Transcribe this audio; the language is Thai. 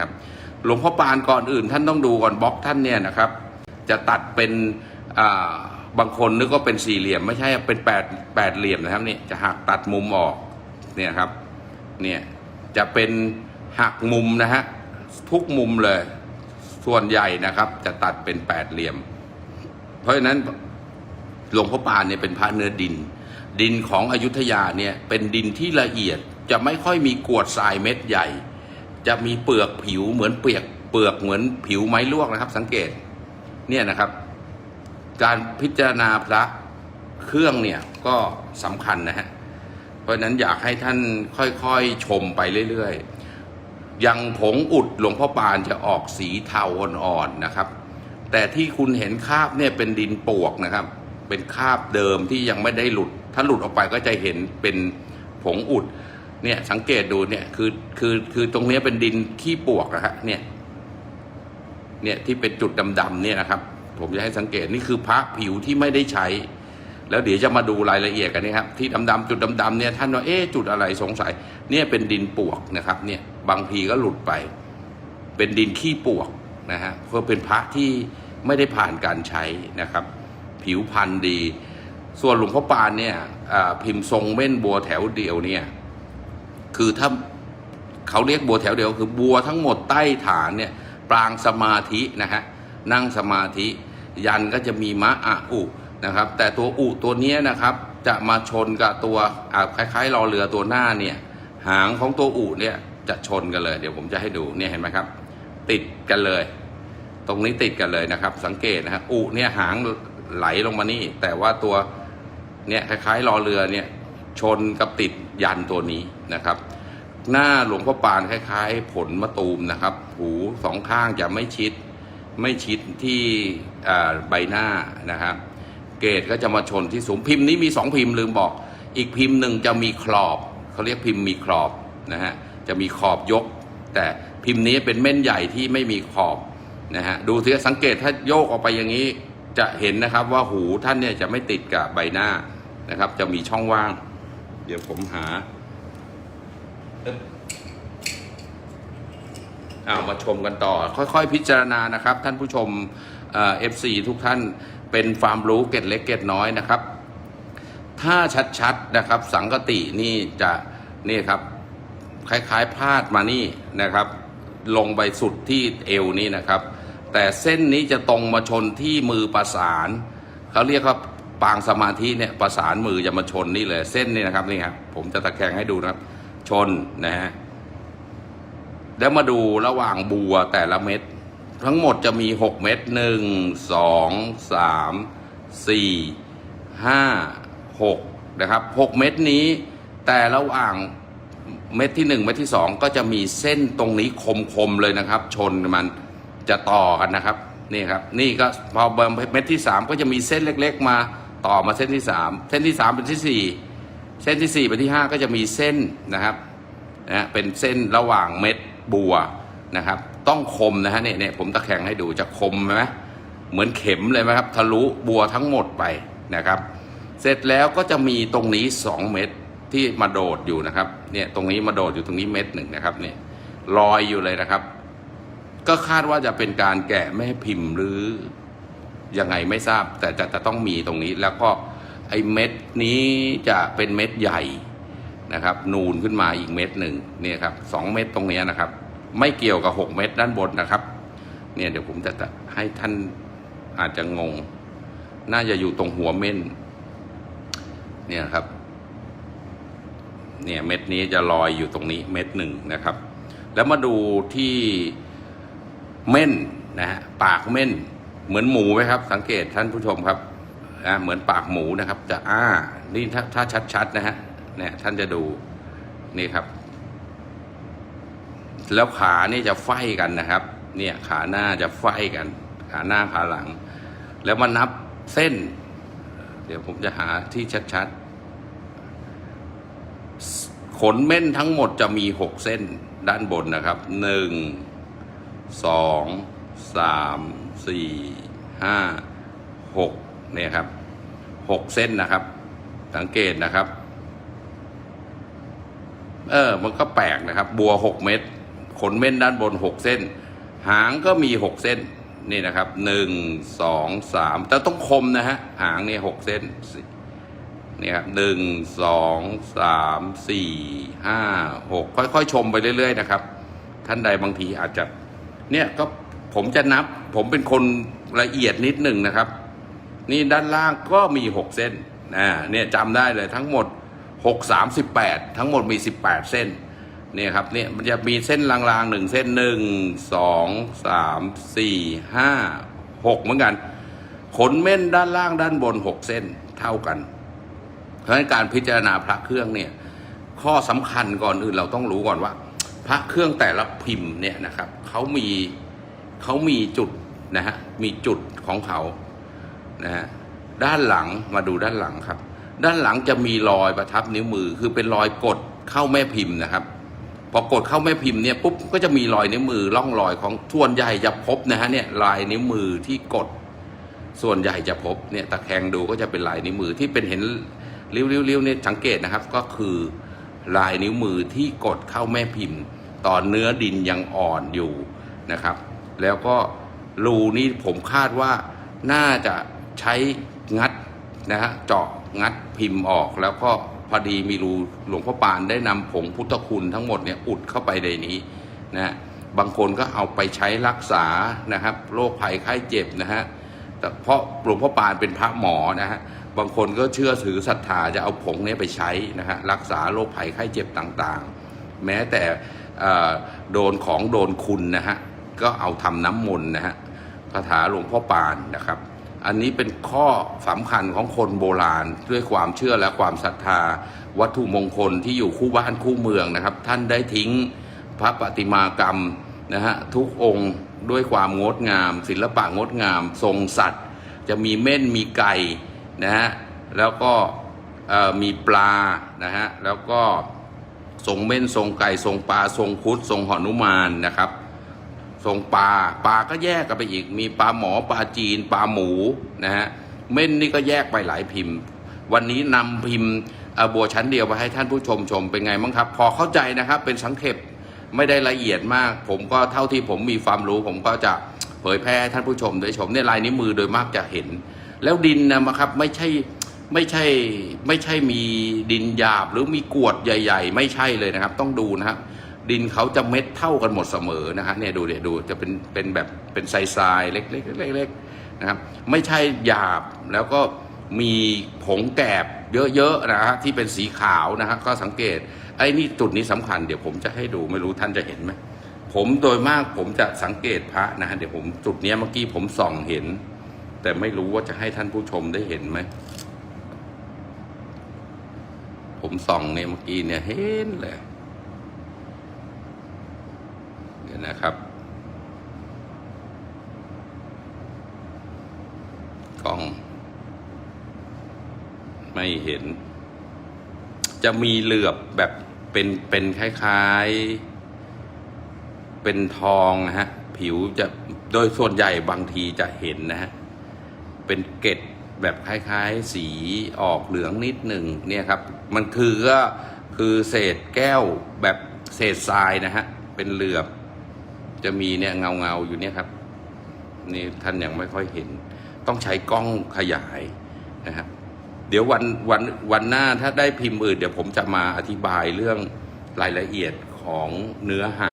ครับหลวงพ่อปานก่อนอื่นท่านต้องดูก่อนบล็อกท่านเนี่ยนะครับ จะตัดเป็นบางคนนึกว่าเป็นสี่เหลี่ยม ไม่ใช่เป็นแปดแปดเหลี่ยมนะครับนี่จะหักตัดมุมออกเนี่ยครับเนี่ยจะเป็นหักมุมนะฮะทุกมุมเลย ส่วนใหญ่นะครับ จะตัดเป็นแปดเหลี่ยม เพราะฉะนั้นหลวงพ่อปานเนี่ยเป็นพระเนื้อดิน ดินของอยุธยาเนี่ยเป็นดินที่ละเอียดจะไม่ค่อยมีกวดทรายเม็ดใหญ่ จะมีเปลือกผิวเหมือนเปียกเปลือกเหมือนผิวไม้ลวกนะครับ สังเกตเนี่ยนะครับ การพิจารณาพระเครื่องเนี่ยก็สำคัญนะฮะเพราะนั้นอยากให้ท่านค่อยๆชมไปเรื่อยๆยังผงอุดหลวงพ่อปานจะออกสีเทาอ่อนๆนะครับ แต่ที่คุณเห็นคาบเนี่ยเป็นดินปวกนะครับ เป็นคาบเดิมที่ยังไม่ได้หลุด ถ้าหลุดออกไปก็จะเห็นเป็นผงอุด เนี่ยสังเกตดูเนี่ยคือคือคือตรงนี้เป็นดินขี้ปวกนะฮะเนี่ยเนี่ยที่เป็นจุดดำๆเนี่ยนะครับ ผมจะให้สังเกตนี่คือพระผิวที่ไม่ได้ใช้ แล้วเดี๋ยวจะมาดูรายละเอียดกันนะครับที่ดำๆจุดดำๆเนี่ยท่านว่าเอ๊จุดอะไรสงสัย เนี่ยเป็นดินปวกนะครับเนี่ยบางทีก็หลุดไป เป็นดินขี้ปวกนะฮะเพราะเป็นพระที่ไม่ได้ผ่านการใช้นะครับ ผิวพันธุ์ดี ส่วนหลวงพ่อปานเนี่ยพิมพ์ทรงเม่นบัวแถวเดียวเนี่ย คือถ้าเขาเรียกบัวแถวเดียวคือบัวทั้งหมดใต้ฐานเนี่ยปรางสมาธินะฮะนั่งสมาธิยันก็จะมีมะอะอุนะครับ แต่ตัวอุตัวนี้นะครับ จะมาชนกับตัวคล้ายๆรอเรือตัวหน้าเนี่ยหางของตัวอุเนี่ยจะชนกันเลย เดี๋ยวผมจะให้ดูเนี่ยเห็นไหมครับ ติดกันเลย ตรงนี้ติดกันเลยนะครับ สังเกตนะฮะอุเนี่ยหางไหลลงมานี่ แต่ว่าตัวเนี่ยคล้ายๆรอเรือเนี่ย ชนกับติดยันตัวนี้นะครับ หน้าหลวงพ่อปานคล้ายๆ ผลมะตูมนะครับ หูสองข้างจะไม่ชิด ไม่ชิดที่ใบหน้านะครับ เกรดก็จะมาชนที่สูงพิมพ์นี้มีสองพิมพ์ลืมบอก อีกพิมพ์หนึ่งจะมีขอบเขาเรียกพิมพ์มีขอบนะฮะจะมีขอบยก แต่พิมพ์นี้เป็นเม่นใหญ่ที่ไม่มีขอบนะฮะดูสิสังเกตถ้าโยกออกไปอย่างนี้จะเห็นนะครับว่าหูท่านเนี่ยจะไม่ติดกับใบหน้านะครับ จะมีช่องว่าง เดี๋ยวผมหาเอามาชมกันต่อ ค่อยๆ พิจารณานะครับ ท่านผู้ชมเอฟซีทุกท่านเป็นความรู้เกร็ดเล็กเกร็ดน้อยนะครับ ถ้าชัดๆนะครับ สังกตินี่จะนี่ครับ คล้ายๆ พลาดมานี่นะครับ ลงไปสุดที่เอวนี่นะครับ แต่เส้นนี้จะตรงมาชนที่มือประสานเขาเรียกว่า ปางสมาธิเนี่ยประสานมือจะมาชนนี่เลยเส้นนี่นะครับนี่ครับผมจะตะแคงให้ดูนะครับ ชนนะฮะแล้วมาดูระหว่างบัวแต่ละเม็ดทั้งหมดจะมี 6 เม็ดหนึ่งสองสามสี่ห้าหกนะครับหกเม็ดนี้ แต่ระหว่างเม็ดที่หนึ่งเม็ดที่สองก็จะมีเส้นตรงนี้คมๆเลยนะครับ ชนมันจะต่อกันนะครับนี่ครับ นี่ก็พอเม็ดที่สามก็จะมีเส้นเล็ก ๆ มา ต่อมาเส้นที่สามเส้นที่สามเป็นที่สี่เส้นที่สี่เป็นที่ห้าก็จะมีเส้นนะครับนะเป็นเส้นระหว่างเม็ดบัวนะครับ ต้องคมนะฮะเนี่ยเนี่ยผมตะแคงให้ดูจะคมไหมเหมือนเข็มเลยไหมครับทะลุบัวทั้งหมดไปนะครับ เสร็จแล้วก็จะมีตรงนี้ 2 เม็ดที่มาโดดอยู่นะครับเนี่ยตรงนี้มาโดดอยู่ตรงนี้เม็ดหนึ่งนะครับเนี่ยลอยอยู่เลยนะครับ ก็คาดว่าจะเป็นการแกะแม่พิมพ์หรือ ยังไงไม่ทราบ แต่จะจะต้องมีตรงนี้แล้วก็ไอ้เม็ดนี้จะเป็นเม็ดใหญ่นะครับ นูนขึ้นมาอีกเม็ดหนึ่งเนี่ยครับสองเม็ดตรงนี้นะครับ ไม่เกี่ยวกับหกเม็ดด้านบนนะครับ เนี่ยเดี๋ยวผมจะให้ท่านอาจจะงง น่าจะอยู่ตรงหัวเม่นเนี่ยครับ เนี่ยเม็ดนี้จะลอยอยู่ตรงนี้เม็ดหนึ่งนะครับ แล้วมาดูที่เม่นนะฮะปากเม่น เหมือนหมูไหมครับ สังเกตท่านผู้ชมครับอ่าเหมือนปากหมูนะครับ จะอ้า นี่ถ้าถ้าชัดๆนะฮะเนี่ยท่านจะดูนี่ครับ แล้วขานี่จะไฟกันนะครับ เนี่ยขาหน้าจะไฟกัน ขาหน้าขาหลัง แล้วมานับเส้น เดี๋ยวผมจะหาที่ชัดๆขนเม่นทั้งหมดจะมีหกเส้นด้านบนนะครับหนึ่งสอง สามสี่ห้าหกเนี่ยครับหกเส้นนะครับ สังเกตนะครับ เออ มันก็แปลกนะครับ บัวหกเม็ดขนเม่นด้านบนหกเส้น หางก็มีหกเส้นนี่นะครับหนึ่งสองสามแต่ต้องคมนะฮะหางเนี่ยหกเส้นนี่ครับหนึ่งสองสามสี่ห้าหกค่อยๆ ชมไปเรื่อย ๆ นะครับ ท่านใดบางทีอาจจะเนี่ยก็ ผมจะนับ ผมเป็นคนละเอียดนิดหนึ่งนะครับ นี่ด้านล่างก็มีหกเส้นนะเนี่ยจำได้เลยทั้งหมดหกสามสิบแปดทั้งหมดมีสิบแปดเส้นเนี่ยครับเนี่ยมันจะมีเส้นลางๆหนึ่งเส้นหนึ่งสองสามสี่ห้าหกเหมือนกัน ขนเม่นด้านล่างด้านบนหกเส้นเท่ากันเพราะฉะนั้นการพิจารณาพระเครื่องเนี่ยข้อสำคัญก่อนอื่นเราต้องรู้ก่อนว่า พระเครื่องแต่ละพิมพ์เนี่ยนะครับเขามี เขามีจุดนะฮะมีจุดของเขานะฮะด้านหลังมาดูด้านหลังครับ ด้านหลังจะมีรอยประทับนิ้วมือ คือเป็นรอยกดเข้าแม่พิมพ์นะครับพอกดเข้าแม่พิมพ์เนี่ยปุ๊บก็จะมีรอยนิ้วมือร่องรอยของส่วนใหญ่จะพบนะฮะเนี่ยลายนิ้วมือที่กด ส่วนใหญ่จะพบเนี่ยตะแคงดูก็จะเป็นลายนิ้วมือที่เป็นเห็นริ้วๆเนี่ยสังเกตนะครับ ก็คือลายนิ้วมือที่กดเข้าแม่พิมพ์ ตอนเนื้อดินยังอ่อนอยู่นะครับ แล้วก็รูนี่ผมคาดว่าน่าจะใช้งัดนะฮะเจาะงัดพิมพ์ออก แล้วก็พอดีมีรูหลวงพ่อปานได้นำผงพุทธคุณทั้งหมดเนี่ยอุดเข้าไปในนี้นะฮะบางคนก็เอาไปใช้รักษานะครับโรคภัยไข้เจ็บนะฮะแต่เพราะหลวงพ่อปานเป็นพระหมอนะฮะบางคนก็เชื่อถือศรัทธาจะเอาผงนี้ไปใช้นะฮะรักษาโรคภัยไข้เจ็บต่างๆ แม้แต่โดนของโดนคุณนะฮะ ก็เอาทำน้ำมนต์นะฮะคาถาหลวงพ่อปานนะครับ อันนี้เป็นข้อสำคัญของคนโบราณด้วยความเชื่อและความศรัทธา วัตถุมงคลที่อยู่คู่บ้านคู่เมืองนะครับ ท่านได้ทิ้งพระปฏิมากรรมนะฮะทุกองค์ด้วยความงดงาม ศิลปะงดงาม ทรงสัตว์ จะมีเม่นมีไก่นะฮะแล้วก็มีปลานะฮะแล้วก็ทรงเม่นทรงไก่ทรงปลาทรงคุดทรงหนุมานนะครับ ทรงปลาปลาก็แยกกันไปอีก มีปลาหมอปลาจีนปลาหมูนะฮะเม่นนี่ก็แยกไปหลายพิมพ์ วันนี้นำพิมพ์บัวชั้นเดียวมาให้ท่านผู้ชมชมเป็นไงบ้างครับ พอเข้าใจนะครับเป็นสังเขปไม่ได้ละเอียดมาก ผมก็เท่าที่ผมมีความรู้ ผมก็จะเผยแพร่ให้ท่านผู้ชมได้ชมเนี่ยลายนิ้วมือโดยมากจะเห็น แล้วดินนะครับไม่ใช่ไม่ใช่ไม่ใช่มีดินหยาบหรือมีกรวดใหญ่ ๆ ไม่ใช่เลยนะครับ ต้องดูนะครับ ดินเขาจะเม็ดเท่ากันหมดเสมอนะฮะเนี่ยดูเดี๋ยวดูจะเป็นเป็นแบบเป็นทรายๆเล็กๆเล็กๆนะครับไม่ใช่หยาบแล้วก็มีผงแกบเยอะๆนะฮะที่เป็นสีขาวนะฮะก็สังเกตไอ้นี่จุดนี้สำคัญเดี๋ยวผมจะให้ดูไม่รู้ท่านจะเห็นไหมผมโดยมากผมจะสังเกตพระนะฮะเดี๋ยวผมจุดนี้เมื่อกี้ผมส่องเห็น แต่ไม่รู้ว่าจะให้ท่านผู้ชมได้เห็นไหมผมส่องเนี่ยเมื่อกี้เนี่ยเห็นเลย เดี๋ยว นะครับ กล้อง ไม่เห็น จะมีเหลือบแบบเป็นเป็นคล้ายๆ เป็นทองนะฮะ ผิวจะโดยส่วนใหญ่บางทีจะเห็นนะฮะ เป็นเกล็ดแบบคล้ายๆ สีออกเหลืองนิดหนึ่งเนี่ยครับ มันคือก็คือเศษแก้วแบบเศษทรายนะฮะ เป็นเหลือบ จะมีเนี่ยเงาเงาอยู่เนี่ยครับนี่ท่านยังไม่ค่อยเห็น ต้องใช้กล้องขยายนะครับเดี๋ยววันวันวันหน้าถ้าได้พิมพ์อื่น เดี๋ยวผมจะมาอธิบายเรื่องรายละเอียดของเนื้อหา